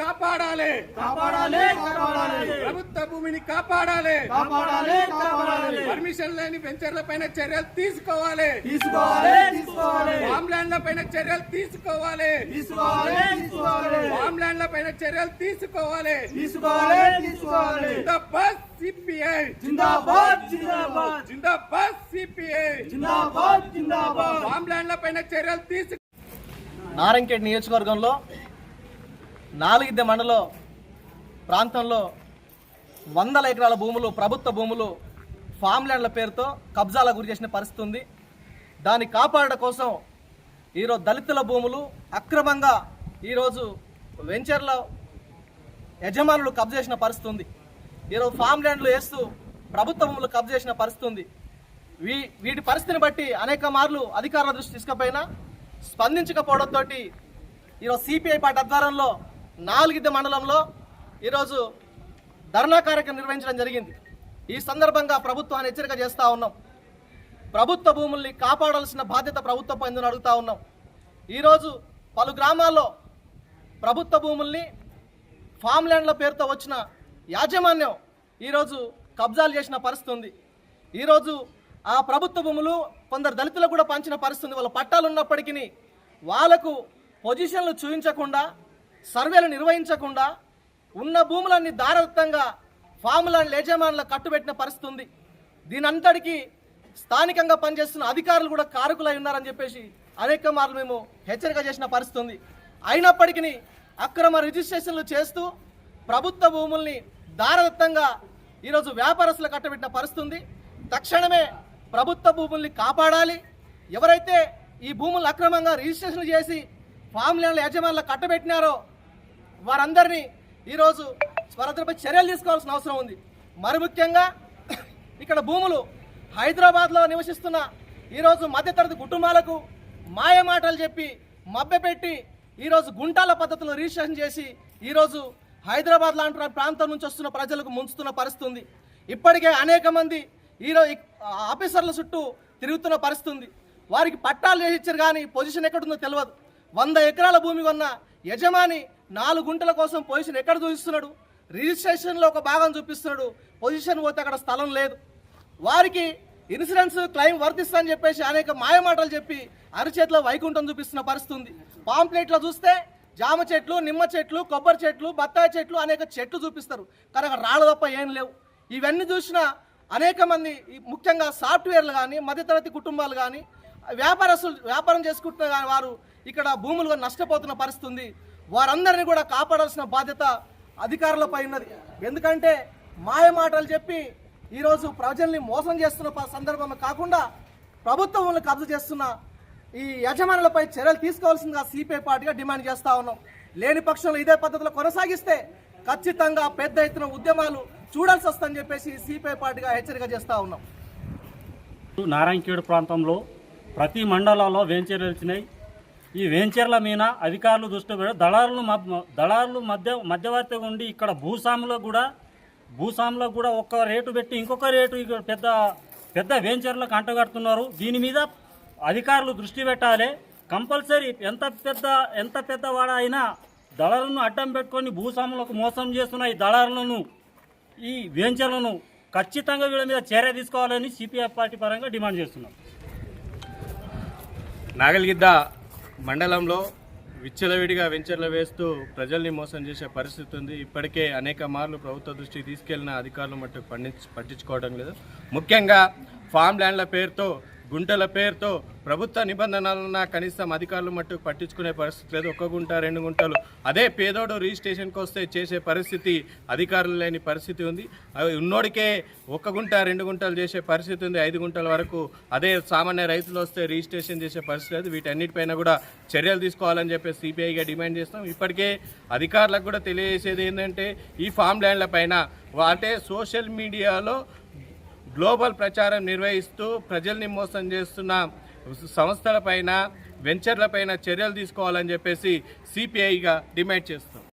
కాపాడాలి. కాపాడాలి కాపాడాలి. ప్రభుత్వ భూమిని కాపాడాలి. కాపాడాలి కాపాడాలి. పర్మిషన్ లేని వెంచర్ల పైన చర్యలు తీసుకోవాలి. తీసుకోవాలి పైన చర్యలు తీసుకోవాలి. తీసుకోవాలి పైన చర్యలు తీసుకోవాలి. తీసుకోవాలి తీసుకోవాలి. జిందాబాద్ సిపిఐ. జిందాబాద్ జిందాబాద్. జిందాబాద్ సిపిఐ. జిందాబాద్ జిందాబాద్. చర్యలు తీసు నారంకేట్ నియోజకవర్గంలో నాలుగిద్దె మండలం ప్రాంతంలో వందల ఎకరాల భూములు ప్రభుత్వ భూములు ఫామ్ ల్యాండ్ల పేరుతో కబ్జాలకు గురి చేసిన పరిస్థితి ఉంది. దాన్ని కాపాడడం కోసం ఈరోజు దళితుల భూములు అక్రమంగా ఈరోజు వెంచర్ల యజమానులు కబ్జా చేసిన పరిస్థితి ఉంది. ఈరోజు ఫామ్ ల్యాండ్లు వేస్తూ ప్రభుత్వ భూములు కబ్జా చేసిన పరిస్థితి ఉంది. వీ వీటి పరిస్థితిని బట్టి అనేక మార్లు అధికారుల దృష్టి తీసుకపోయినా స్పందించకపోవడంతో ఈరోజు సిపిఐ పార్టీ ఆధ్వర్యంలో నాలుగిద్ద మండలంలో ఈరోజు ధర్నా కార్యక్రమం నిర్వహించడం జరిగింది. ఈ సందర్భంగా ప్రభుత్వాన్ని హెచ్చరిక చేస్తూ ఉన్నాం. ప్రభుత్వ భూముల్ని కాపాడాల్సిన బాధ్యత ప్రభుత్వం పొందని అడుగుతా ఉన్నాం. ఈరోజు పలు గ్రామాల్లో ప్రభుత్వ భూముల్ని ఫామ్ ల్యాండ్ల పేరుతో వచ్చిన యాజమాన్యం ఈరోజు కబ్జాలు చేసిన పరిస్థితి ఉంది. ఈరోజు ఆ ప్రభుత్వ భూములు కొందరు దళితులకు కూడా పంచిన పరిస్థితి ఉంది. వాళ్ళ పట్టాలు ఉన్నప్పటికీ వాళ్ళకు పొజిషన్లు చూపించకుండా సర్వేలు నిర్వహించకుండా ఉన్న భూములన్నీ దారవృత్తంగా ఫామ్ ల్యాండ్ యజమానులకు కట్టుబెట్టిన పరిస్థితి ఉంది. దీనంతటికీ స్థానికంగా పనిచేస్తున్న అధికారులు కూడా కారకులై ఉన్నారని చెప్పేసి అనేక మార్లు మేము హెచ్చరిక చేసిన పరిస్థితి ఉంది. అయినప్పటికీ అక్రమ రిజిస్ట్రేషన్లు చేస్తూ ప్రభుత్వ భూముల్ని దారదత్తంగా ఈరోజు వ్యాపారస్తులు కట్టబెట్టిన పరిస్థితి ఉంది. తక్షణమే ప్రభుత్వ భూముల్ని కాపాడాలి. ఎవరైతే ఈ భూములు అక్రమంగా రిజిస్ట్రేషన్ చేసి ఫామ్ ల్యాండ్ల యజమానులు కట్టబెట్టినారో వారందరినీ ఈరోజు వారందరిపై చర్యలు తీసుకోవాల్సిన అవసరం ఉంది. మరి ముఖ్యంగా ఇక్కడ భూములు హైదరాబాద్లో నివసిస్తున్న ఈరోజు మధ్యతరగతి కుటుంబాలకు మాయ మాటలు చెప్పి మభ్యపెట్టి ఈరోజు గుంటాల పద్ధతిలో రిజిస్ట్రేషన్ చేసి ఈరోజు హైదరాబాద్ లాంటి ప్రాంతం నుంచి వస్తున్న ప్రజలకు ముంచుతున్న పరిస్థితి ఉంది. ఇప్పటికే అనేక మంది ఈరోజు ఆఫీసర్ల చుట్టూ తిరుగుతున్న పరిస్థితి ఉంది. వారికి పట్టాలు చేసి ఇచ్చారు కానీ పొజిషన్ ఎక్కడుందో తెలియదు. వంద ఎకరాల భూమి కొన్న యజమాని నాలుగు గుంటల కోసం పొజిషన్ ఎక్కడ చూపిస్తున్నాడు? రిజిస్ట్రేషన్లో ఒక భాగం చూపిస్తున్నాడు. పొజిషన్ పోతే అక్కడ స్థలం లేదు. వారికి ఇన్సూరెన్స్ క్లెయిమ్ వర్తిస్తా చెప్పేసి అనేక మాయమాటలు చెప్పి అరిచేతిలో వైకుంఠం చూపిస్తున్న పరిస్థితి ఉంది. పాంప్లెట్లో చూస్తే జామ చెట్లు నిమ్మ చెట్లు కొబ్బరి చెట్లు బత్తాయి చెట్లు అనేక చెట్లు చూపిస్తారు. కానీ అక్కడ రాళ్ళు తప్ప ఏం లేవు. ఇవన్నీ చూసిన అనేక మంది ఈ ముఖ్యంగా సాఫ్ట్వేర్లు కానీ మధ్యతరగతి కుటుంబాలు కానీ వ్యాపారస్తులు వ్యాపారం చేసుకుంటున్న వారు ఇక్కడ భూములు నష్టపోతున్న పరిస్థితి ఉంది. వారందరినీ కూడా కాపాడాల్సిన బాధ్యత అధికారులపై ఉన్నది. ఎందుకంటే మాయ మాటలు చెప్పి ఈరోజు ప్రజల్ని మోసం చేస్తున్న సందర్భంలో కాకుండా ప్రభుత్వం కబ్జా చేస్తున్న ఈ యజమానులపై చర్యలు తీసుకోవాల్సిందిగా సిపిఐ పార్టీగా డిమాండ్ చేస్తా ఉన్నాం. లేని పక్షంలో ఇదే పద్ధతిలో కొనసాగిస్తే ఖచ్చితంగా పెద్ద ఎత్తున ఉద్యమాలు చూడాల్సి వస్తుందని చెప్పేసి సిపిఐ పార్టీగా హెచ్చరిక చేస్తా ఉన్నాం. నారాయణఖేడ్ ప్రాంతంలో ప్రతి మండలాల్లో వెంచర్లు వచ్చినాయి. ఈ వెంచర్ల మీద అధికారులు దృష్టి పెట్టి దళారులు మధ్య- దళారులు మధ్య మధ్యవర్తిగా ఉండి ఇక్కడ భూస్వాములో కూడా భూస్వాములో కూడా ఒక్క రేటు పెట్టి ఇంకొక రేటు ఇక్కడ పెద్ద పెద్ద వెంచర్లకు అంటగడుతున్నారు. దీని మీద అధికారులు దృష్టి పెట్టాలి. కంపల్సరీ ఎంత పెద్ద ఎంత పెద్దవాడ అయినా దళారులను అడ్డం పెట్టుకొని భూస్వాములకు మోసం చేస్తున్న ఈ దళారులను ఈ వెంచర్లను ఖచ్చితంగా వీళ్ళ మీద చర్య తీసుకోవాలని సిపిఎఫ్ పార్టీ పరంగా డిమాండ్ చేస్తున్నాం. నాగలిగిద్ద మండలంలో విచ్చలవిడిగా వెంచర్లు వేస్తూ ప్రజల్ని మోసం చేసే పరిస్థితి ఉంది. ఇప్పటికే అనేక మార్లు ప్రభుత్వ దృష్టికి తీసుకెళ్ళిన అధికారులు మట్టు పండించి పట్టించుకోవడం లేదు. ముఖ్యంగా ఫామ్ ల్యాండ్ల పేరుతో గుంటల పేరుతో ప్రభుత్వ నిబంధనలన్న కనీసం అధికారులు మట్టుకు పట్టించుకునే పరిస్థితి లేదు. ఒక గుంట రెండు గుంటలు. అదే పేదోడు రిజిస్ట్రేషన్కి వస్తే చేసే పరిస్థితి అధికారులు లేని పరిస్థితి ఉంది. అవి ఉన్నోడికే ఒక గుంట రెండు గుంటలు చేసే పరిస్థితి ఉంది. ఐదు గుంటల వరకు అదే సామాన్య రైతులు వస్తే రిజిస్ట్రేషన్ చేసే పరిస్థితి లేదు. వీటన్నిటిపైన కూడా చర్యలు తీసుకోవాలని చెప్పి సిబిఐగా డిమాండ్ చేస్తాం ఇప్పటికే అధికారులకు కూడా తెలియజేసేది ఏంటంటే ఈ ఫామ్ ల్యాండ్ల పైన అంటే సోషల్ మీడియాలో గ్లోబల్ ప్రచారం నిర్వహిస్తూ ప్రజల్ని మోసం చేస్తున్న సంస్థలపైన వెంచర్లపైన చర్యలు తీసుకోవాలని చెప్పేసి సిపిఐగా డిమాండ్ చేస్తాం